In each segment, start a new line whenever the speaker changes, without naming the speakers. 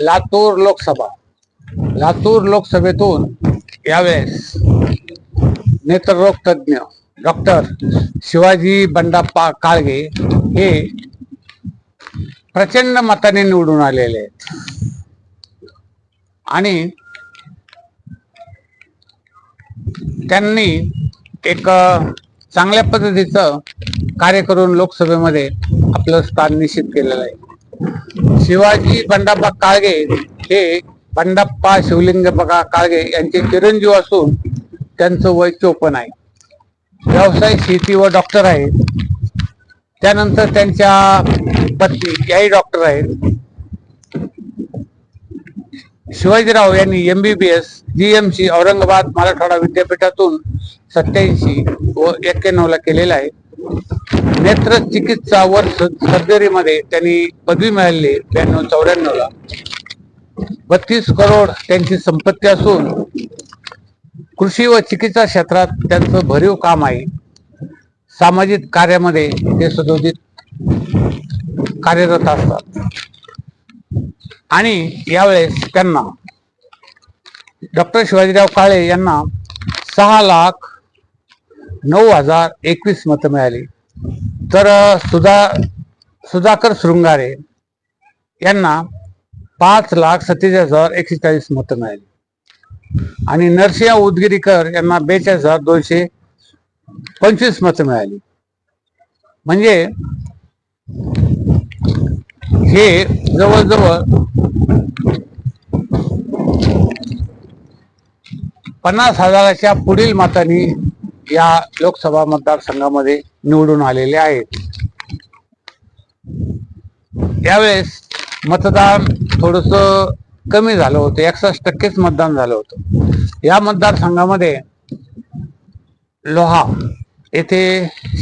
लातूर लोकसभा. लातूर लोकसभेतून यावेळेस नेत्ररोग तज्ज्ञ डॉक्टर शिवाजी बंडाप्पा काळगे हे प्रचंड मताने निवडून आलेले आहेत. आणि त्यांनी एक चांगल्या पद्धतीचं कार्य करून लोकसभेमध्ये आपलं स्थान निश्चित केलेलं आहे. शिवाजी बंडाप्पा काळगे हे बंडाप्पा शिवलिंग काळगे यांचे चिरंजीव असून त्यांचं वय चोपन्न आहे. व्यवसाय शेती व डॉक्टर आहेत. त्यानंतर त्यांच्या पत्नी याही डॉक्टर आहेत. शिवाजीराव यांनी एमबीबीएस सी औरंगाबाद मराठवाडा विद्यापीठातून सत्याऐंशी व एक्क्याण्णव ला केलेला आहे. नेत्र चिकित्सा व सर्जरीमध्ये त्यांनी पदवी मिळाली ब्याण्णव चौऱ्याण्णव ला बत्तीस करोड त्यांची संपत्ती असून कृषी व चिकित्सा क्षेत्रात त्यांचं भरीव काम आहे. सामाजिक कार्यामध्ये ते सदोदित कार्यरत असतात. आणि यावेळेस त्यांना डॉक्टर शिवाजीराव काळे यांना सहा लाख नऊ हजार एकवीस मतं मिळाली. तर सुधा सुधाकर शृंगारे यांना पाच लाख सत्तेचाळीस हजार एकशे चाळीस मतं मिळाली. आणि नरसिंह उदगिरीकर यांना बेचाळीस हजार दोनशे पंचवीस मतं मिळाली. म्हणजे हे जवळजवळ पन्नास हजाराच्या पुढील मतांनी या लोकसभा मतदारसंघामध्ये निवडून आलेले आहेत. यावेळेस मतदान थोडस कमी झालं होतं. एकसष्ट टक्केच मतदान झालं होतं. या मतदारसंघामध्ये लोहा येथे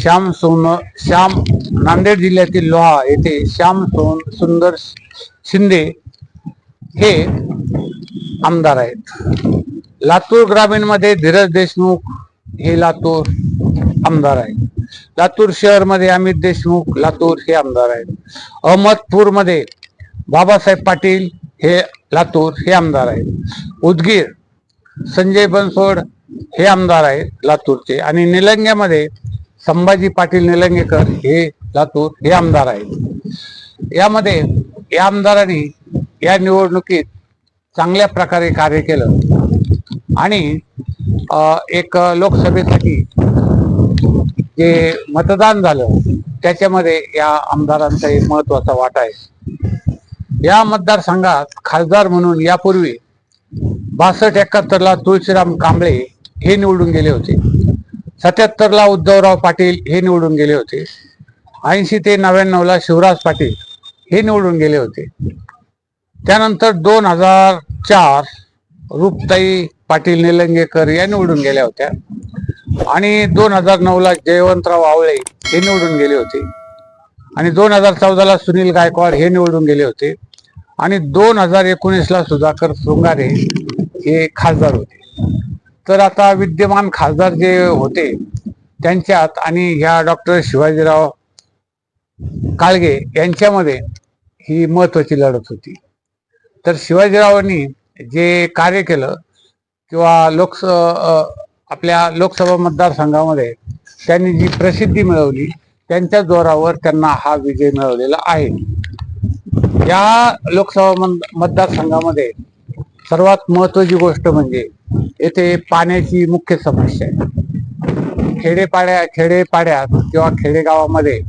श्याम सोन श्याम नांदेड जिल्ह्यातील लोहा येथे श्याम सोन सुंदर शिंदे हे आमदार आहेत. लातूर ग्रामीणमध्ये धीरज देशमुख हे लातूर आमदार आहेत. लातूर शहरमध्ये अमित देशमुख लातूर हे आमदार आहेत. अहमदपूरमध्ये बाबासाहेब पाटील हे लातूर हे आमदार आहेत. उदगीर संजय बनसोड हे आमदार आहेत लातूरचे आणि निलंग्यामध्ये संभाजी पाटील निलंगेकर हे लातूर हे आमदार आहेत. यामध्ये या आमदारांनी या निवडणुकीत चांगल्या प्रकारे कार्य केलं आणि एक लोकसभेसाठी जे मतदान झालं त्याच्यामध्ये या आमदारांचा एक महत्त्वाचा वाटा आहे. या मतदारसंघात खासदार म्हणून यापूर्वी बासष्ट एकाहत्तरला तुळशीराम कांबळे हे निवडून गेले होते. सत्याहत्तरला उद्धवराव पाटील हे निवडून गेले होते. ऐंशी ते नव्याण्णवला शिवराज पाटील हे निवडून गेले होते. त्यानंतर दोन हजार चार रूपताई पाटील निलंगेकर या निवडून गेल्या होत्या. आणि दोन हजार नऊ ला जयवंतराव आवळे हे निवडून गेले होते. आणि दोन हजार चौदाला सुनील गायकवाड हे निवडून गेले होते. आणि दोन हजार एकोणीसला सुधाकर शृंगारे हे खासदार होते. तर आता विद्यमान खासदार जे होते त्यांच्यात आणि ह्या डॉक्टर शिवाजीराव काळगे यांच्यामध्ये ही महत्वाची लढत होती. तर शिवाजीरावांनी जे कार्य केलं किंवा लोकस आपल्या लोकसभा मतदारसंघामध्ये त्यांनी जी प्रसिद्धी मिळवली त्यांच्या जोरावर त्यांना हा विजय मिळवलेला आहे. या लोकसभा मतदारसंघामध्ये सर्वात महत्वाची गोष्ट म्हणजे येथे पाण्याची मुख्य समस्या आहे. खेडेपाड्या खेडेपाड्यात किंवा खेडेगावामध्ये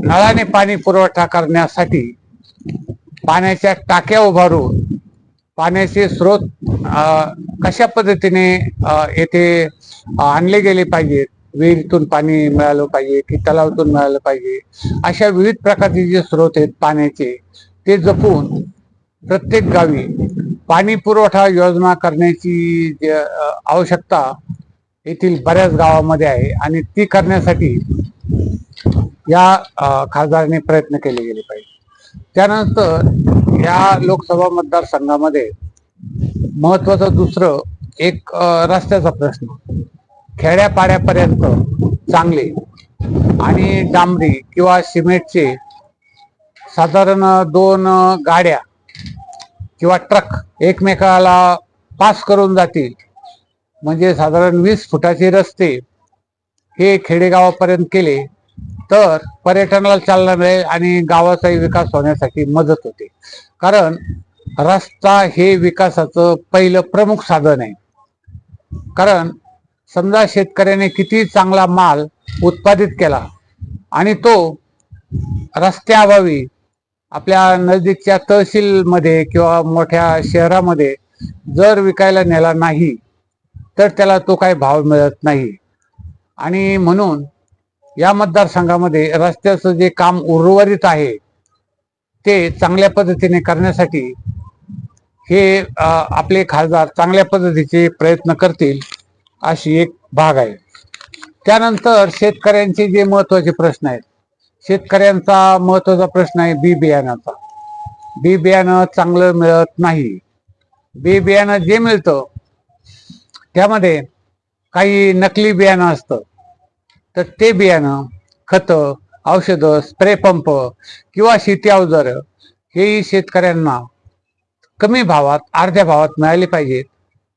नळाने पाणी पुरवठा करण्यासाठी पाण्याच्या टाक्या उभारून पाण्याचे स्रोत कशा पद्धतीने येथे आणले गेले पाहिजेत विहिरीतून पाणी मिळालं पाहिजे की तलावातून मिळालं पाहिजे? अशा विविध प्रकारचे जे स्रोत आहेत पाण्याचे ते जपून प्रत्येक गावी पाणी पुरवठा योजना करण्याची जे, आवश्यकता येथील बऱ्याच गावामध्ये आहे आणि ती करण्यासाठी या खासदाराने प्रयत्न केले गेले पाहिजे. त्यानंतर या लोकसभा मतदारसंघामध्ये महत्वाचं दुसरं एक रस्त्याचा प्रश्न. खेड्यापाड्यापर्यंत चांगले आणि डांबरी किंवा सिमेंटचे साधारण दोन गाड्या किंवा ट्रक एकमेकाला पास करून जातील. म्हणजे साधारण वीस फुटाचे रस्ते हे खेडेगावापर्यंत केले तर पर्यटनाला चालना मिळेल आणि गावाचाही विकास होण्यासाठी मदत होते. कारण रस्ता हे विकासाचं पहिलं प्रमुख साधन आहे. कारण समजा शेतकऱ्याने किती चांगला माल उत्पादित केला आणि तो रस्त्याअभावी आपल्या नजदीकच्या तहसीलमध्ये किंवा मोठ्या शहरामध्ये जर विकायला नेला नाही तर त्याला तो काही भाव मिळत नाही. आणि म्हणून या मतदारसंघामध्ये रस्त्याचं जे काम उर्वरित आहे ते चांगल्या पद्धतीने करण्यासाठी हे आपले खासदार चांगल्या पद्धतीचे प्रयत्न करतील अशी एक भाग आहे. त्यानंतर शेतकऱ्यांचे जे महत्त्वाचे प्रश्न आहेत शेतकऱ्यांचा महत्त्वाचा प्रश्न आहे बी बियाणाचा. बी बियाणं चांगलं मिळत नाही. बी बियाणं जे मिळतं त्यामध्ये काही नकली बियाणं असतं. तर ते बियाणं खतं औषधं स्प्रे पंप किंवा शेती अवजारं हेही शेतकऱ्यांना कमी भावात अर्ध्या भावात मिळाली पाहिजेत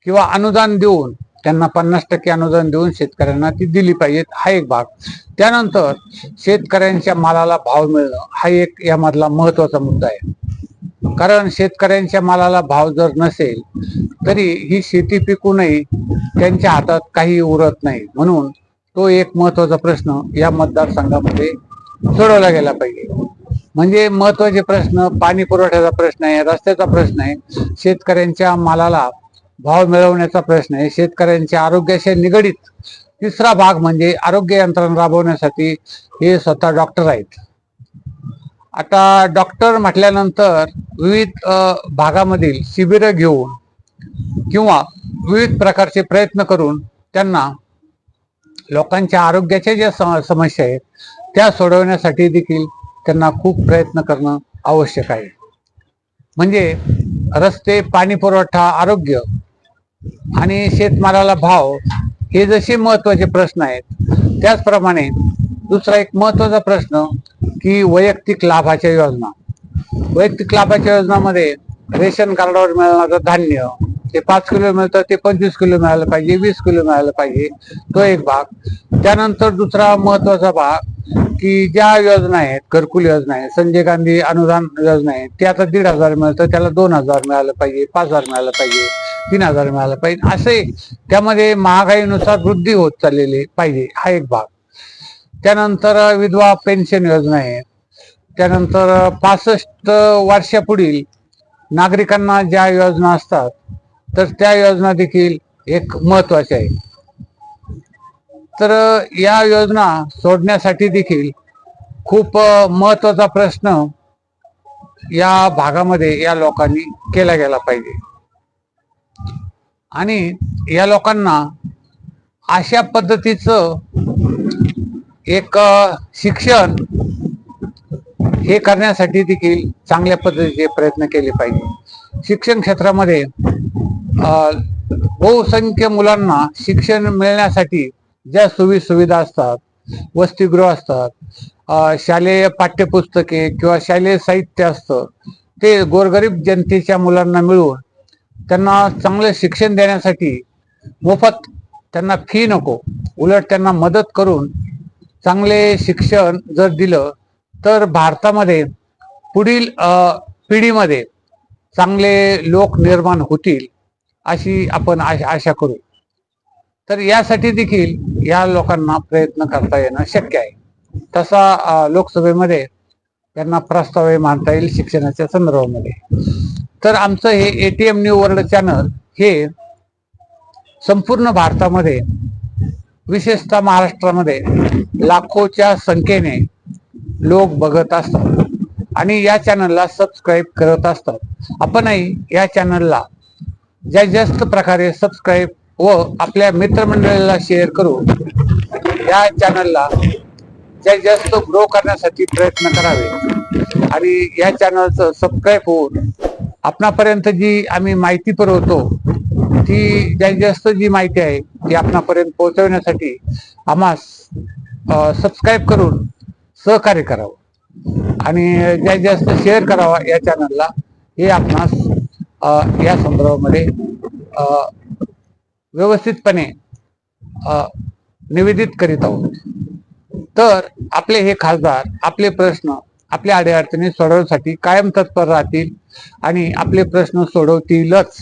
किंवा अनुदान देऊन त्यांना पन्नास टक्के अनुदान देऊन शेतकऱ्यांना ती दिली पाहिजेत हा एक भाग. त्यानंतर शेतकऱ्यांच्या मालाला भाव मिळणं हा एक यामधला महत्त्वाचा मुद्दा आहे. कारण शेतकऱ्यांच्या मालाला भाव जर नसेल तरी ही शेती पिकूनही त्यांच्या हातात काही उरत नाही. म्हणून तो एक महत्त्वाचा प्रश्न या मतदारसंघामध्ये सोडवला गेला पाहिजे. म्हणजे महत्त्वाचे प्रश्न पाणी पुरवठ्याचा प्रश्न आहे रस्त्याचा प्रश्न आहे शेतकऱ्यांच्या मालाला भाव मिळवण्याचा प्रश्न आहे शेतकऱ्यांच्या आरोग्याशी निगडीत तिसरा भाग म्हणजे आरोग्य यंत्रणा राबवण्यासाठी हे स्वतः डॉक्टर आहेत. आता डॉक्टर म्हटल्यानंतर विविध भागामधील शिबिरं घेऊन किंवा विविध प्रकारचे प्रयत्न करून त्यांना लोकांच्या आरोग्याच्या ज्या समस्या आहेत त्या सोडवण्यासाठी देखील त्यांना खूप प्रयत्न करणं आवश्यक आहे. म्हणजे रस्ते पाणी पुरवठा आरोग्य आणि शेतमालाला भाव हे जसे महत्त्वाचे प्रश्न आहेत त्याचप्रमाणे दुसरा एक महत्त्वाचा प्रश्न की वैयक्तिक लाभाच्या योजना. वैयक्तिक लाभाच्या योजनामध्ये रेशन कार्डावर मिळणारं धान्य ते पाच किलो मिळतं ते पंचवीस किलो मिळालं पाहिजे वीस किलो मिळालं पाहिजे तो एक भाग. त्यानंतर दुसरा महत्त्वाचा भाग की ज्या योजना आहेत घरकुल योजना आहे संजय गांधी अनुदान योजना आहे ते आता दीड हजार मिळतं त्याला दोन हजार मिळालं पाहिजे पाच हजार मिळालं पाहिजे तीन हजार मिळालं पाहिजे असे त्यामध्ये महागाईनुसार वृद्धी होत चाललेली पाहिजे हा एक भाग. त्यानंतर विधवा पेन्शन योजना आहे त्यानंतर पासष्ट वर्षापुढील नागरिकांना ज्या योजना असतात तर त्या योजना देखील एक महत्त्वाच्या आहे. तर या योजना सोडण्यासाठी देखील खूप महत्त्वाचा प्रश्न या भागामध्ये या लोकांनी केला गेला पाहिजे. आणि या लोकांना अशा पद्धतीचं एक शिक्षण हे करण्यासाठी देखील चांगल्या पद्धतीचे प्रयत्न केले पाहिजे. शिक्षण क्षेत्रामध्ये बहुसंख्य मुलांना शिक्षण मिळण्यासाठी ज्या सोयी सुविधा असतात वसतिगृह असतात शालेय पाठ्यपुस्तके किंवा शालेय साहित्य असतं ते गोरगरीब जनतेच्या मुलांना मिळून त्यांना चांगलं शिक्षण देण्यासाठी मोफत त्यांना फी नको. उलट त्यांना मदत करून चांगले शिक्षण जर दिलं तर भारतामध्ये पुढील पिढीमध्ये चांगले लोक निर्माण होतील अशी आपण आशा आशा करू. तर यासाठी देखील या लोकांना प्रयत्न करता येणं शक्य आहे. तसा लोकसभेमध्ये त्यांना प्रस्तावही मांडता येईल शिक्षणाच्या संदर्भामध्ये. तर आमचं हे एटीएम न्यू वर्ल्ड चॅनल हे संपूर्ण भारतामध्ये विशेषतः महाराष्ट्रामध्ये लाखोच्या संख्येने लोक बघत असतात आणि या चॅनलला सबस्क्राईब करत असतात. आपणही या चॅनलला ज्या जास्त प्रकारे सबस्क्राईब व आपल्या मित्रमंडळीला शेअर करू. या चॅनलला जास्तीत जास्त ग्रो करण्यासाठी प्रयत्न करावे. आणि या चॅनलचं सबस्क्राईब होऊन आपणापर्यंत जी आम्ही माहिती पुरवतो ती जास्तीत जास्त जी माहिती आहे ती आपणापर्यंत पोहोचवण्यासाठी आम्हास सबस्क्राईब करून सहकार्य करावं. आणि जास्तीत जास्त शेअर करावा या चॅनलला हे आपणास या संदर्भामध्ये व्यवस्थितपणे निवेदित करीत आहोत. तर आपले हे खासदार आपले प्रश्न आपल्या अडीअडचणी सोडवण्यासाठी कायम तत्पर राहतील आणि आपले प्रश्न सोडवतीलच.